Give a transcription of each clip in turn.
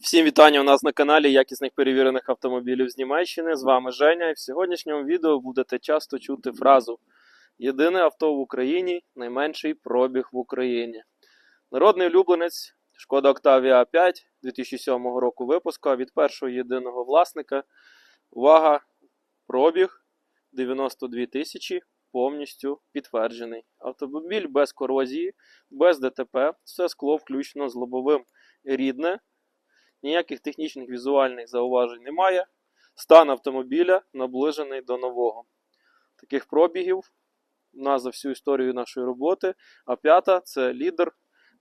Всім вітання у нас на каналі якісних перевірених автомобілів з Німеччини. З вами Женя. І в сьогоднішньому відео будете часто чути фразу Єдине авто в Україні, найменший пробіг в Україні. Народний улюбленець Шкода Octavia A5 2007 року випуску від першого єдиного власника. Увага! Пробіг 92 тисячі повністю підтверджений. Автомобіль без корозії, без ДТП, все скло включно з лобовим рідне. Ніяких технічних візуальних зауважень немає. Стан автомобіля наближений до нового. Таких пробігів у нас за всю історію нашої роботи. А п'ята це лідер,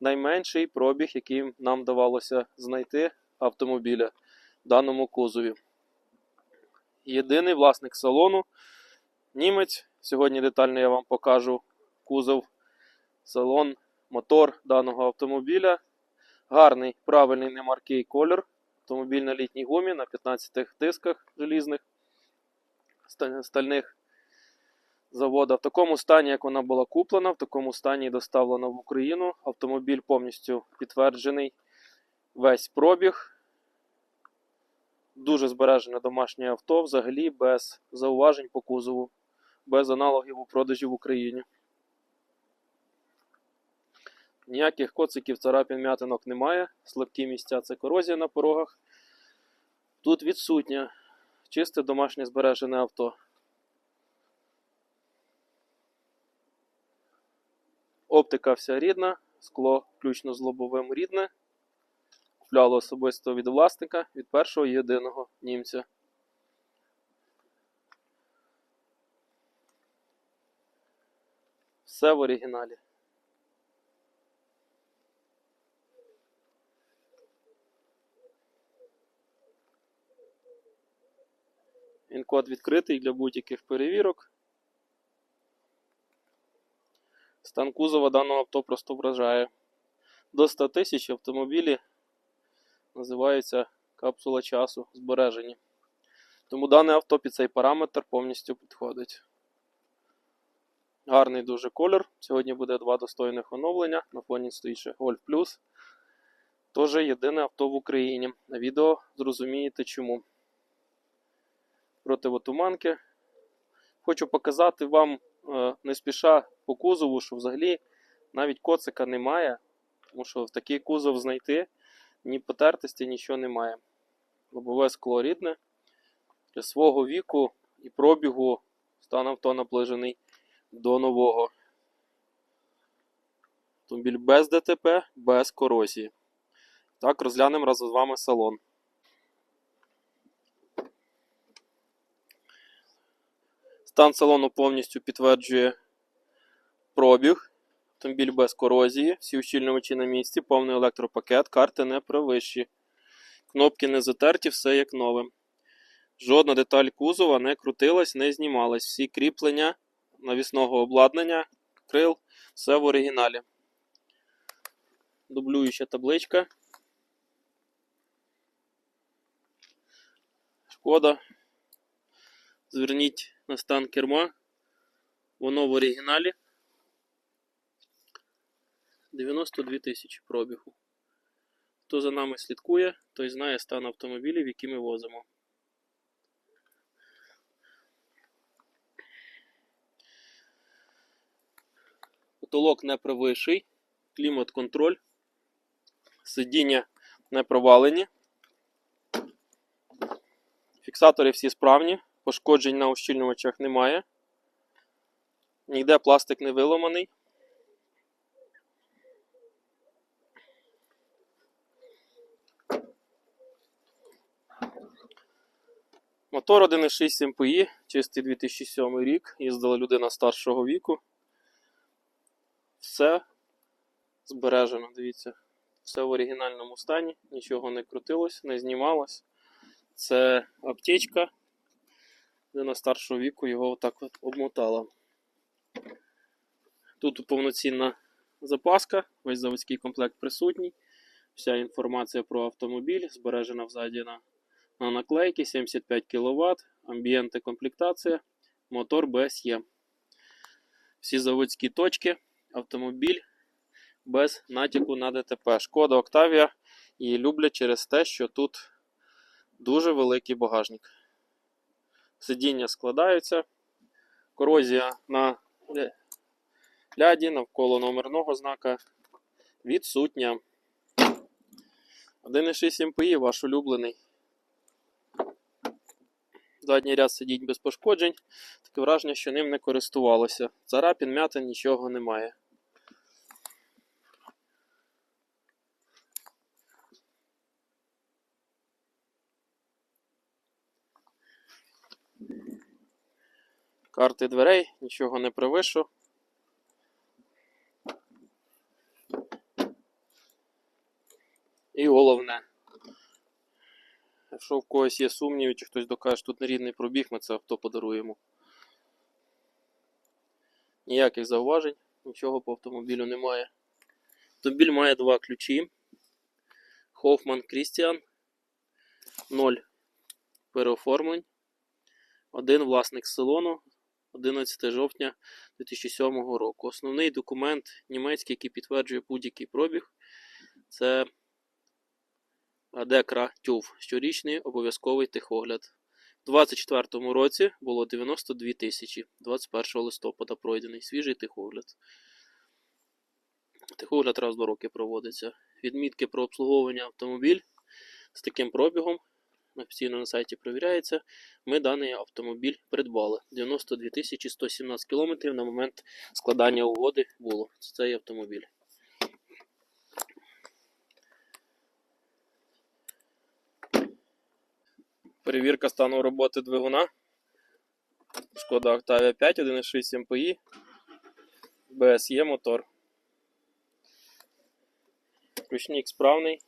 найменший пробіг, який нам давалося знайти автомобіля в даному кузові. Єдиний власник салону німець. Сьогодні детально я вам покажу кузов, салон, мотор даного автомобіля. Гарний, правильний немаркий колір. Автомобіль на літній гумі на 15 дисках желізних стальних завода. В такому стані, як вона була куплена, в такому стані і доставлена в Україну. Автомобіль повністю підтверджений. Весь пробіг. Дуже збережене домашнє авто, взагалі без зауважень по кузову, без аналогів у продажі в Україні. Ніяких коциків, царапин, м'ятинок немає. Слабкі місця це корозія на порогах. Тут відсутнє чисте домашнє збережене авто. Оптика вся рідна, скло включно з лобовим рідне. Купляло особисто від власника, від першого єдиного німця. Все в оригіналі. Він код відкритий для будь-яких перевірок. Стан кузова даного авто просто вражає. До 100 тисяч автомобілі називаються капсула часу збережені. Тому дане авто під цей параметр повністю підходить. Гарний дуже колір. Сьогодні буде два достойних оновлення. На фоні стоїть ще Golf Plus. Тож єдине авто в Україні. На відео зрозумієте чому. Противотуманки. Хочу показати вам е, не спіша по кузову, що взагалі навіть коцика немає, тому що в такий кузов знайти ні потертості, нічого немає. Лобове скло рідне. Для свого віку і пробігу стан авто наближений до нового. Автомобіль без ДТП, без корозії. Так, розглянемо разом з вами салон. Стан салону повністю підтверджує пробіг. Автомобіль без корозії, всі ущільнювачі на місці, повний електропакет, карти не провищі. Кнопки не затерті, все як нове. Жодна деталь кузова не крутилась, не знімалась. Всі кріплення навісного обладнання, крил, все в оригіналі. Дублююча табличка. Шкода. Зверніть на стан керма. Воно в оригіналі. 92 тисячі пробігу. Хто за нами слідкує, той знає стан автомобілів, які ми возимо. Потолок не провищий, клімат-контроль, сидіння не провалені. Фіксатори всі справні, пошкоджень на ущільнювачах немає. Ніде пластик не виламаний. Мотор 1.6 МПІ, чистий 2007 рік. Їздила людина старшого віку. Все збережено, дивіться. Все в оригінальному стані, нічого не крутилось, не знімалось. Це аптечка. Людина старшого віку його отак от обмотала. Тут повноцінна запаска, весь заводський комплект присутній. Вся інформація про автомобіль збережена взаді на, на наклейки 75 кВт, амбієнти комплектація, мотор BSE. Всі заводські точки, автомобіль без натяку на ДТП. Шкода Octavia Її люблять через те, що тут дуже великий багажник. Сидіння складаються, корозія на ляді навколо номерного знака відсутня. 1,6 МПІ ваш улюблений. Задній ряд сидіть без пошкоджень. Таке враження, що ним не користувалося. Царапін, м'ятин, нічого немає. Карти дверей, нічого не привишу. І головне. Якщо в когось є сумніви, чи хтось докаже, що тут нерідний пробіг, ми це авто подаруємо. Ніяких зауважень, нічого по автомобілю немає. Автомобіль має два ключі. Хофман Крістіан 0 переоформлень. Один власник салону 11 жовтня 2007 року. Основний документ німецький, який підтверджує будь-який пробіг, це Декра Тюв, щорічний обов'язковий техогляд. У 2024 році було 92 тисячі, 21 листопада пройдений свіжий техогляд. Техогляд раз два роки проводиться. Відмітки про обслуговування автомобіль з таким пробігом офіційно на сайті перевіряється. Ми даний автомобіль придбали. 92 тисячі 117 кілометрів на момент складання угоди було. Цей автомобіль. Перевірка стану роботи двигуна. Шкода Octavia 5, 1.6 MPI. BSE мотор. Ключник справний.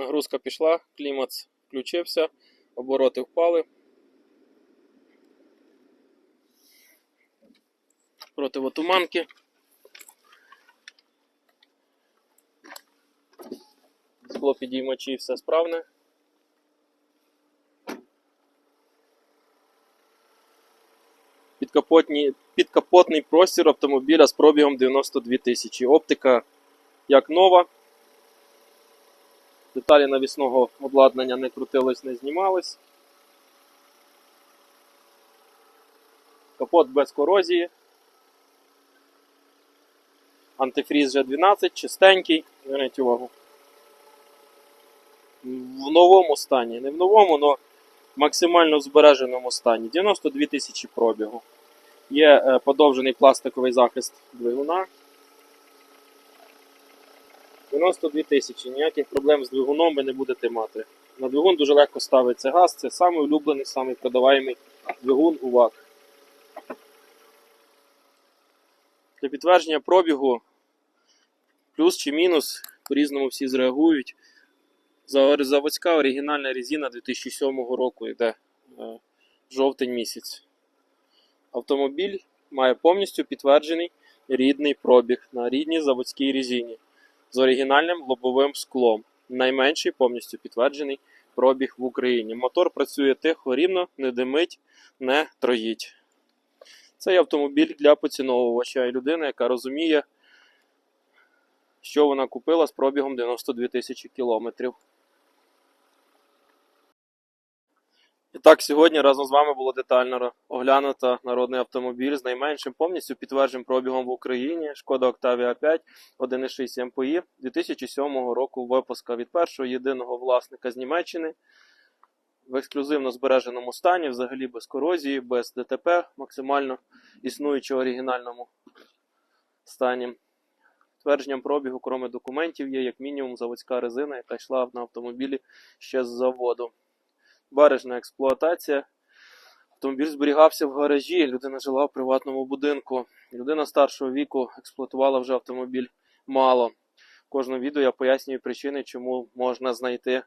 Нагрузка пішла, клімат включився, обороти впали. Противотуманки. Скло підіймачі все справне. Підкапотні, підкапотний простір автомобіля з пробігом 92 тисячі. Оптика як нова. Деталі навісного обладнання не крутились, не знімались. Капот без корозії. Антифріз G12, чистенький. Зверніть увагу. В новому стані. Не в новому, але максимально збереженому стані. 92 тисячі пробігу. Є е, подовжений пластиковий захист двигуна. 92 тисячі. Ніяких проблем з двигуном ви не будете мати. На двигун дуже легко ставиться газ. Це самий улюблений, самий продаваємий двигун у ВАК. Для підтвердження пробігу плюс чи мінус, по-різному всі зреагують. Заводська оригінальна резина 2007 року йде е, жовтень місяць. Автомобіль має повністю підтверджений рідний пробіг на рідній заводській резині з оригінальним лобовим склом. Найменший повністю підтверджений пробіг в Україні. Мотор працює тихо, рівно, не димить, не троїть. Цей автомобіль для поціновувача і людини, яка розуміє, що вона купила з пробігом 92 тисячі кілометрів. І так, сьогодні разом з вами було детально оглянуто народний автомобіль з найменшим повністю підтвердженим пробігом в Україні. Шкода Octavia 5 1.6 МПІ 2007 року випуска від першого єдиного власника з Німеччини в ексклюзивно збереженому стані, взагалі без корозії, без ДТП, максимально існуючого оригінальному стані. Твердженням пробігу, кроме документів, є як мінімум заводська резина, яка йшла на автомобілі ще з заводу. Бережна експлуатація. Автомобіль зберігався в гаражі, людина жила в приватному будинку. Людина старшого віку експлуатувала вже автомобіль мало. В кожному відео я пояснюю причини, чому можна знайти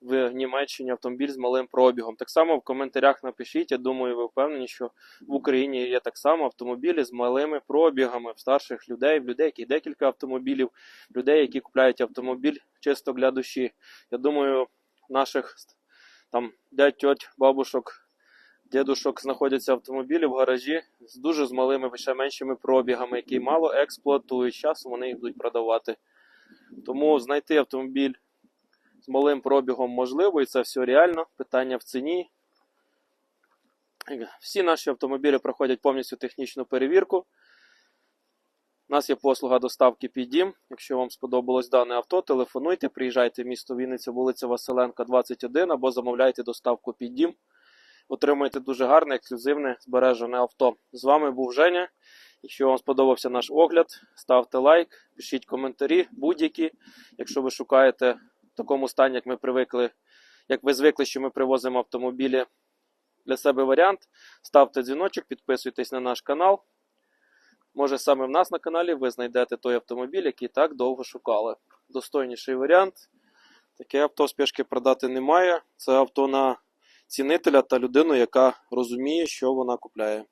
в Німеччині автомобіль з малим пробігом. Так само в коментарях напишіть, я думаю, ви впевнені, що в Україні є так само автомобілі з малими пробігами в старших людей, в людей, які декілька автомобілів, людей, які купляють автомобіль чисто для душі. Я думаю, наших там дядь, тьоть, бабушок дідушок знаходяться автомобілі в гаражі з дуже з малими, ще меншими пробігами, які мало експлуатують. Часом вони їх будуть продавати. Тому знайти автомобіль з малим пробігом можливо, і це все реально. Питання в ціні. Всі наші автомобілі проходять повністю технічну перевірку. У нас є послуга доставки під дім. Якщо вам сподобалось дане авто, телефонуйте, приїжджайте в місто Вінниця, вулиця Василенка, 21 або замовляйте доставку під дім. Отримуєте дуже гарне, ексклюзивне, збережене авто. З вами був Женя. Якщо вам сподобався наш огляд, ставте лайк, пишіть коментарі будь-які. Якщо ви шукаєте в такому стані, як ми привикли, як ви звикли, що ми привозимо автомобілі для себе варіант, ставте дзвіночок, підписуйтесь на наш канал. Може, саме в нас на каналі ви знайдете той автомобіль, який так довго шукали. Достойніший варіант. Таке авто спішки продати немає. Це авто на цінителя та людину, яка розуміє, що вона купляє.